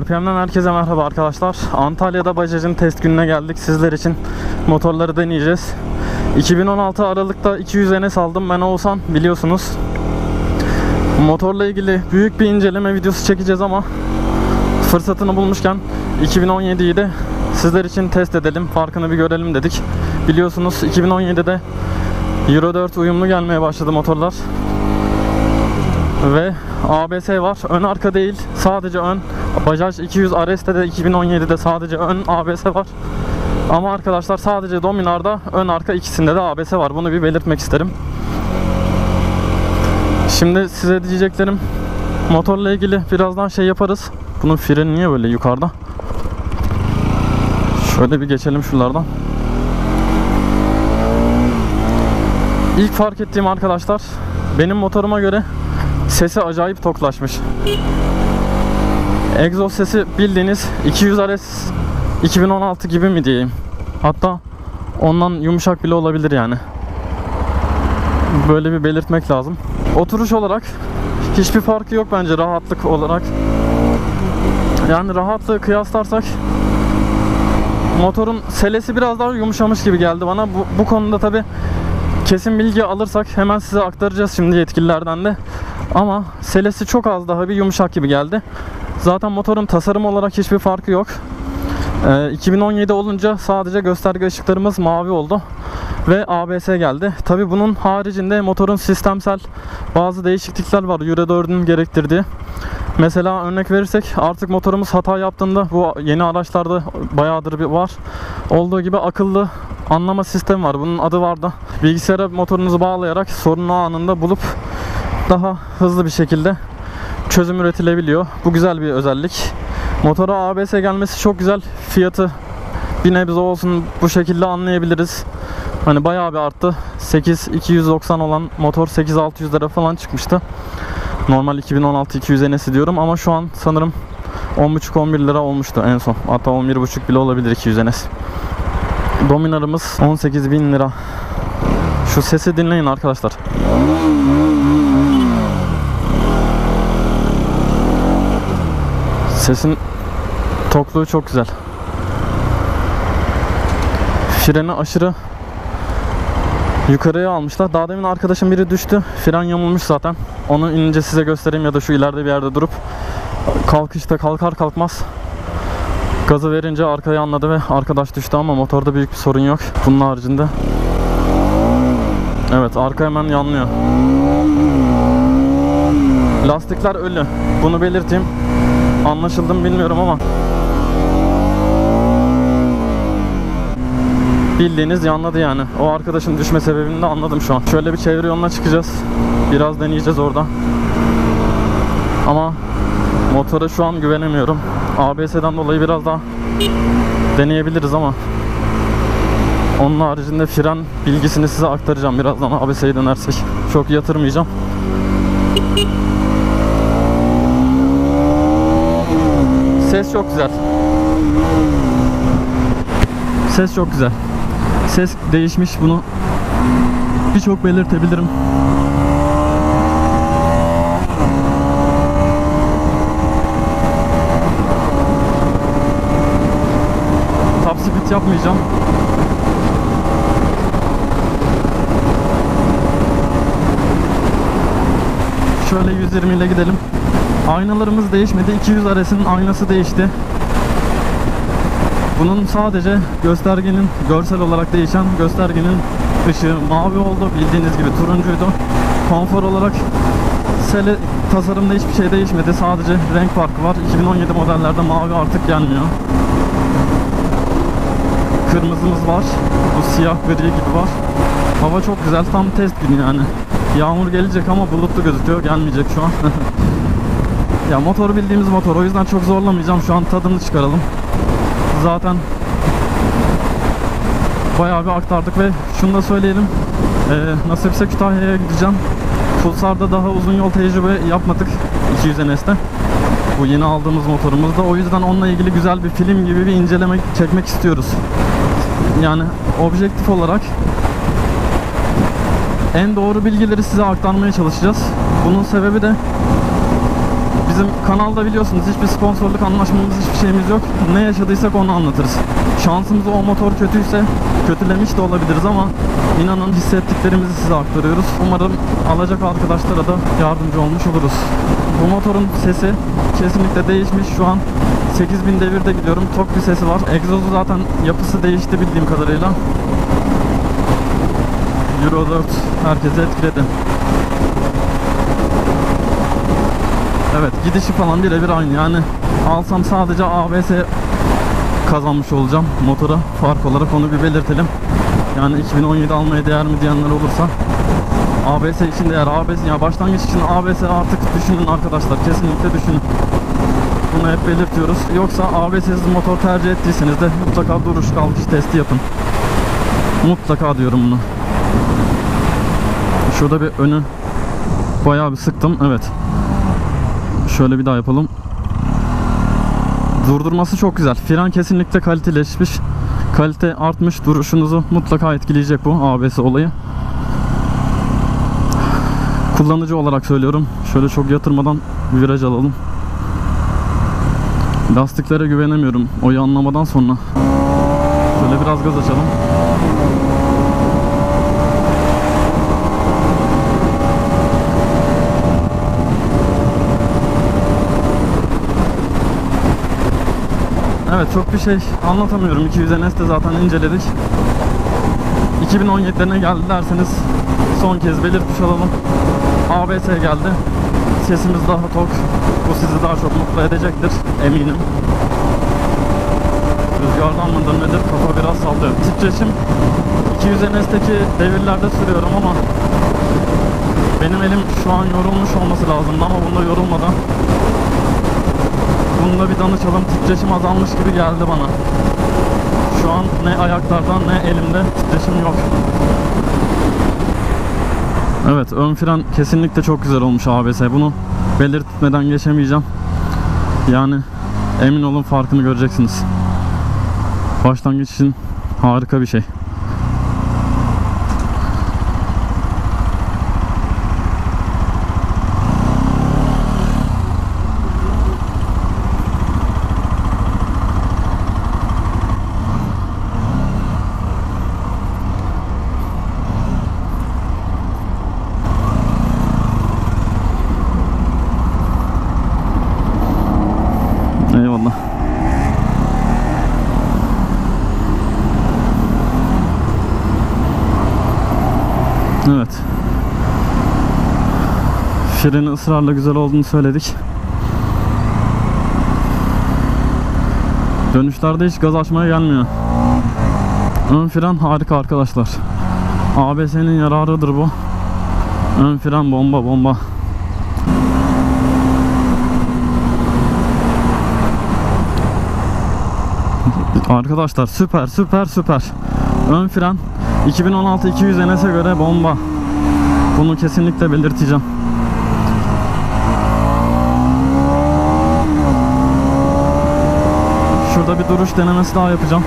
RPM'den herkese merhaba arkadaşlar. Antalya'da Bajaj'ın test gününe geldik. Sizler için motorları deneyeceğiz. 2016 Aralık'ta 200 NS aldım. Ben Oğuzhan biliyorsunuz. Motorla ilgili büyük bir inceleme videosu çekeceğiz ama fırsatını bulmuşken 2017'yi de sizler için test edelim. Farkını bir görelim dedik. Biliyorsunuz 2017'de Euro 4 uyumlu gelmeye başladı motorlar ve ABS var. Ön arka değil. Sadece ön. Bajaj 200 RS'te de 2017'de sadece ön ABS var. Ama arkadaşlar sadece Dominar'da ön arka ikisinde de ABS var. Bunu bir belirtmek isterim. Şimdi size diyeceklerim motorla ilgili birazdan şey yaparız. Bunun freni niye böyle yukarıda? Şöyle bir geçelim şuralardan. İlk fark ettiğim arkadaşlar benim motoruma göre sesi acayip toklaşmış. Egzoz sesi bildiğiniz 200 RS 2016 gibi mi diyeyim. Hatta ondan yumuşak bile olabilir yani. Böyle bir belirtmek lazım. Oturuş olarak hiçbir farkı yok bence rahatlık olarak. Yani rahatlığı kıyaslarsak motorun selesi biraz daha yumuşamış gibi geldi bana. Bu, bu konuda tabi kesin bilgi alırsak hemen size aktaracağız şimdi yetkililerden de. Ama selesi çok az daha bir yumuşak gibi geldi. Zaten motorun tasarım olarak hiçbir farkı yok. Ee, 2017 olunca sadece gösterge ışıklarımız mavi oldu ve ABS geldi. Tabi bunun haricinde motorun sistemsel bazı değişiklikler var Euro 4'ün gerektirdiği. Mesela örnek verirsek artık motorumuz hata yaptığında bu yeni araçlarda bayağıdır bir var. Olduğu gibi akıllı anlama sistemi var. Bunun adı var da bilgisayara motorunuzu bağlayarak sorunu anında bulup daha hızlı bir şekilde çözüm üretilebiliyor. Bu güzel bir özellik. Motora ABS gelmesi çok güzel. Fiyatı bir nebze olsun bu şekilde anlayabiliriz. Hani bayağı bir arttı. 8290 olan motor 8600 lira falan çıkmıştı. Normal 2016 200 NS'i diyorum ama şu an sanırım 10.5-11 lira olmuştu en son. Hatta 11.5 bile olabilir 200 NS. Dominarımız 18.000 lira. Şu sesi dinleyin arkadaşlar. Sesin tokluğu çok güzel. Freni aşırı yukarıya almışlar. Daha demin arkadaşım biri düştü. Fren yamulmuş zaten. Onu inince size göstereyim ya da şu ileride bir yerde durup kalkışta kalkar kalkmaz gazı verince arkaya anladı ve arkadaş düştü ama motorda büyük bir sorun yok. Bunun haricinde Evet arka hemen yanlıyor. Lastikler ölü. Bunu belirteyim. Anlaşıldı mı bilmiyorum ama bildiğiniz yanladı yani. O arkadaşın düşme sebebini de anladım şu an. Şöyle bir çevre yoluna çıkacağız. Biraz deneyeceğiz orada. Ama motora şu an güvenemiyorum. ABS'den dolayı biraz daha deneyebiliriz ama onun haricinde fren bilgisini size aktaracağım birazdan ABS'yi dönersek. Çok yatırmayacağım. Ses çok güzel. Ses çok güzel. Ses değişmiş bunu birçok belirtebilirim. Top speed yapmayacağım. Şöyle 120 ile gidelim. Aynalarımız değişmedi. 200 RS'in aynası değişti. Bunun sadece göstergenin görsel olarak değişen göstergenin ışığı mavi oldu. Bildiğiniz gibi turuncuydu. Konfor olarak sele tasarımda hiçbir şey değişmedi. Sadece renk farkı var. 2017 modellerde mavi artık gelmiyor. Kırmızımız var. Bu siyah gri gibi var. Hava çok güzel. Tam test günü yani. Yağmur gelecek ama bulutlu gözüküyor. Gelmeyecek şu an. ya motor bildiğimiz motor. O yüzden çok zorlamayacağım. Şu an tadını çıkaralım. Zaten bayağı bir aktardık ve şunu da söyleyelim. Ee, nasipse Kütahya'ya gideceğim. Pulsar'da daha uzun yol tecrübe yapmadık 200 NS'te. Bu yeni aldığımız motorumuzda. O yüzden onunla ilgili güzel bir film gibi bir inceleme çekmek istiyoruz. Yani objektif olarak en doğru bilgileri size aktarmaya çalışacağız. Bunun sebebi de Bizim kanalda biliyorsunuz hiçbir sponsorluk anlaşmamız hiçbir şeyimiz yok. Ne yaşadıysak onu anlatırız. Şansımız o motor kötüyse kötülemiş de olabiliriz ama inanın hissettiklerimizi size aktarıyoruz. Umarım alacak arkadaşlara da yardımcı olmuş oluruz. Bu motorun sesi kesinlikle değişmiş. Şu an 8000 devirde gidiyorum. Tok bir sesi var. Egzozu zaten yapısı değişti bildiğim kadarıyla. Euro 4 herkese etkiledi. Evet gidişi falan birebir aynı yani alsam sadece ABS kazanmış olacağım motora fark olarak onu bir belirtelim. Yani 2017 almaya değer mi diyenler olursa ABS için değer. ABS ya başlangıç için ABS artık düşünün arkadaşlar kesinlikle düşünün. Bunu hep belirtiyoruz. Yoksa ABS'siz motor tercih ettiyseniz de mutlaka duruş kalkış testi yapın. Mutlaka diyorum bunu. Şurada bir önü bayağı bir sıktım. Evet. Şöyle bir daha yapalım. Durdurması çok güzel. Fren kesinlikle kaliteleşmiş. Kalite artmış. Duruşunuzu mutlaka etkileyecek bu ABS olayı. Kullanıcı olarak söylüyorum. Şöyle çok yatırmadan viraj alalım. Lastiklere güvenemiyorum. Oyu anlamadan sonra. Şöyle biraz gaz açalım. Evet çok bir şey anlatamıyorum. 200 NS'de zaten inceledik. 2017'de ne geldi derseniz son kez belirtmiş olalım. ABS geldi. Sesimiz daha tok. Bu sizi daha çok mutlu edecektir eminim. Rüzgardan mıdır nedir kafa biraz sallıyor. Titreşim 200 NS'teki devirlerde sürüyorum ama benim elim şu an yorulmuş olması lazımdı ama bunda yorulmadan Bunda bir danışalım titreşim azalmış gibi geldi bana. Şu an ne ayaklardan ne elimde titreşim yok. Evet ön fren kesinlikle çok güzel olmuş ABS. Bunu belirtmeden geçemeyeceğim. Yani emin olun farkını göreceksiniz. Başlangıç için harika bir şey. Eyvallah. Evet. Freni ısrarla güzel olduğunu söyledik. Dönüşlerde hiç gaz açmaya gelmiyor. Ön fren harika arkadaşlar. ABS'nin yararıdır bu. Ön fren bomba bomba. Arkadaşlar süper süper süper. Ön fren 2016 200 NS'e göre bomba. Bunu kesinlikle belirteceğim. Şurada bir duruş denemesi daha yapacağım.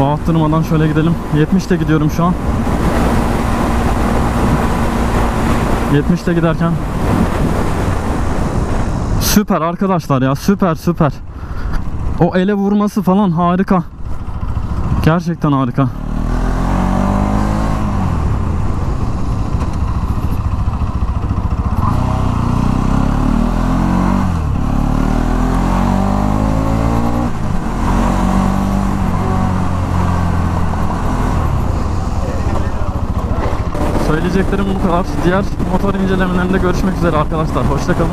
Bağıttırmadan şöyle gidelim. 70'te gidiyorum şu an. 70'te giderken Süper arkadaşlar ya süper süper. O ele vurması falan harika. Gerçekten harika. Söyleyeceklerim bu kadar. Diğer motor incelemelerinde görüşmek üzere arkadaşlar. Hoşçakalın.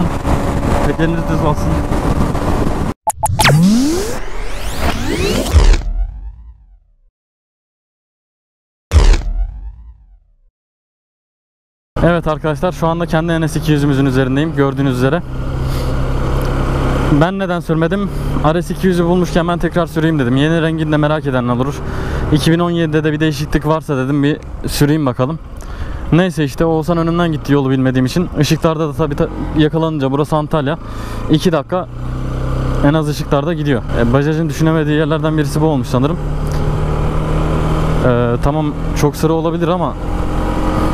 Tekeriniz düz bassın. Evet arkadaşlar şu anda kendi NS200'ümüzün üzerindeyim gördüğünüz üzere. Ben neden sürmedim? RS200'ü bulmuşken ben tekrar süreyim dedim. Yeni rengini merak edenler olur. 2017'de de bir değişiklik varsa dedim bir süreyim bakalım. Neyse işte Oğuzhan önümden gitti yolu bilmediğim için. Işıklarda da tabii ta- yakalanınca burası Antalya. 2 dakika en az ışıklarda gidiyor. E, Bajaj'ın düşünemediği yerlerden birisi bu olmuş sanırım. E, tamam çok sıra olabilir ama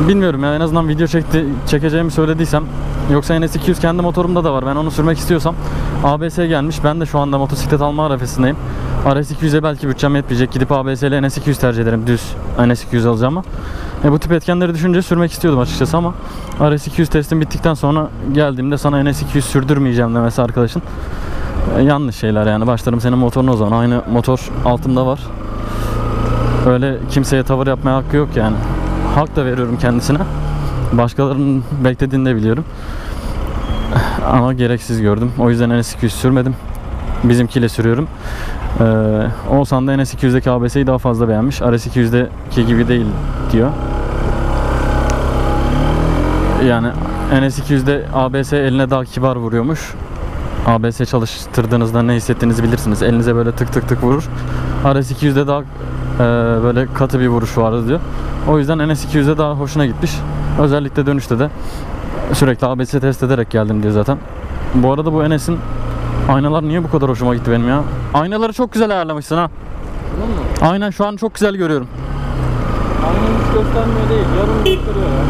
bilmiyorum ya en azından video çekti çekeceğimi söylediysem Yoksa NS200 kendi motorumda da var. Ben onu sürmek istiyorsam ABS gelmiş. Ben de şu anda motosiklet alma arifesindeyim. RS200'e belki bütçem yetmeyecek. Gidip ABS ile NS200 tercih ederim. Düz NS200 alacağım ama. E, bu tip etkenleri düşünce sürmek istiyordum açıkçası ama RS200 testim bittikten sonra geldiğimde sana NS200 sürdürmeyeceğim demesi arkadaşın. E, yanlış şeyler yani. Başlarım senin motoruna o zaman. Aynı motor altımda var. Öyle kimseye tavır yapmaya hakkı yok yani. Hak da veriyorum kendisine. Başkalarının beklediğini de biliyorum. Ama gereksiz gördüm. O yüzden NS200 sürmedim. Bizimkiyle sürüyorum. Ee, Oğuzhan da NS200'deki ABS'yi daha fazla beğenmiş. RS200'deki gibi değil diyor. Yani NS200'de ABS eline daha kibar vuruyormuş. ABS çalıştırdığınızda ne hissettiğinizi bilirsiniz. Elinize böyle tık tık tık vurur. RS200'de daha e, böyle katı bir vuruş vardı diyor. O yüzden NS200'de daha hoşuna gitmiş. Özellikle dönüşte de sürekli ABS test ederek geldim diyor zaten. Bu arada bu NS'in aynalar niye bu kadar hoşuma gitti benim ya? Aynaları çok güzel ayarlamışsın ha. Tamam mı? Aynen şu an çok güzel görüyorum. Aynen hiç göstermiyor değil. Yarım gösteriyor ya.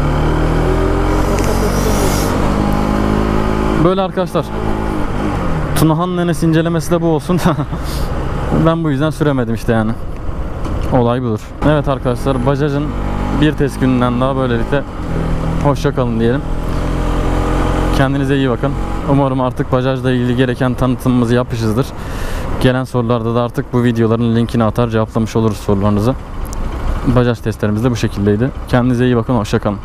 Böyle arkadaşlar. Tunahan'ın NS incelemesi de bu olsun da ben bu yüzden süremedim işte yani. Olay budur. Evet arkadaşlar Bajaj'ın bir test gününden daha böylelikle hoşça kalın diyelim. Kendinize iyi bakın. Umarım artık Bajaj'la ilgili gereken tanıtımımızı yapmışızdır. Gelen sorularda da artık bu videoların linkini atar cevaplamış oluruz sorularınızı. Bajaj testlerimiz de bu şekildeydi. Kendinize iyi bakın. Hoşça kalın.